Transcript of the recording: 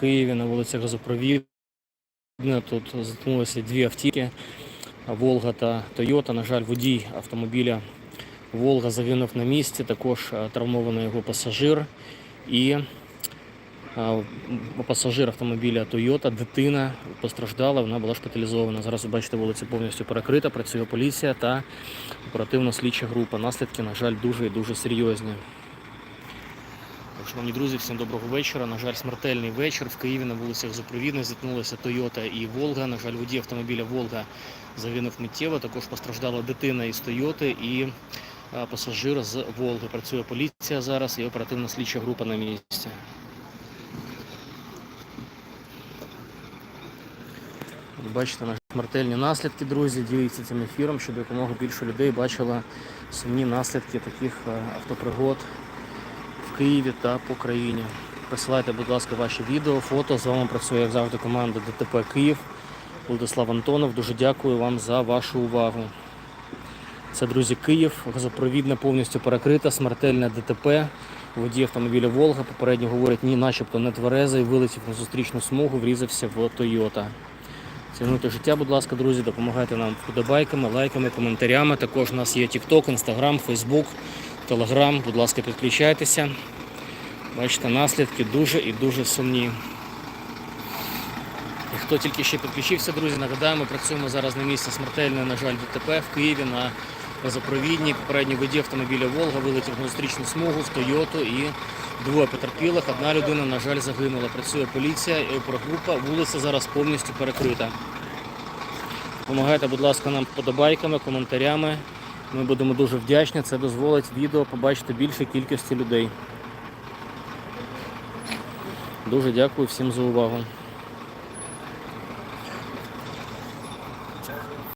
Києві на вулиці Газопровідна. Тут зіткнулися дві автівки Волга та Тойота. На жаль, водій автомобіля Волга загинув на місці. Також е, травмований його пасажир і е, пасажир автомобіля Тойота, дитина постраждала, вона була шпиталізована. Зараз ви бачите, вулиця повністю перекрита, працює поліція та оперативно-слідча група. Наслідки, на жаль, дуже і дуже серйозні. Шановні друзі, всім доброго вечора. На жаль, смертельний вечір. В Києві на вулицях Запровідних зіткнулися Тойота і Волга. На жаль, водій автомобіля Волга загинув миттєво. Також постраждала дитина із Тойоти і е, пасажир з Волги. Працює поліція зараз і оперативна слідча група на місці. Бачите наші смертельні наслідки, друзі. Діліться цим ефіром, щоб якомога більше людей бачило сумні наслідки таких е, автопригод Києві та по країні. Присилайте, будь ласка, ваші відео, фото. З вами працює, як завжди, команда ДТП Київ. Владислав Антонов. Дуже дякую вам за вашу увагу. Це, друзі, Київ. Газопровідна повністю перекрита, смертельне ДТП. Водій автомобіля Волга попередньо говорить, ні, начебто не тверезий, вилетів на зустрічну смугу, врізався в Тойота. Цінуйте життя, будь ласка, друзі, допомагайте нам вподобайками, лайками, коментарями. Також у нас є TikTok, Instagram, Facebook, Telegram. Будь ласка, підключайтеся. Бачите, наслідки дуже і дуже сумні. І хто тільки ще підключився, друзі, нагадаю, ми працюємо зараз на місці смертельної, на жаль, ДТП в Києві на газопровідній. Попередній водій автомобіля Волга вилетів на зустрічну смугу в Тойоту і двоє потерпілих. Одна людина, на жаль, загинула. Працює поліція і опергрупа. Вулиця зараз повністю перекрита. Допомагайте, будь ласка, нам вподобайками, коментарями. Ми будемо дуже вдячні. Це дозволить відео побачити більше кількості людей. Дуже дякую всім за увагу.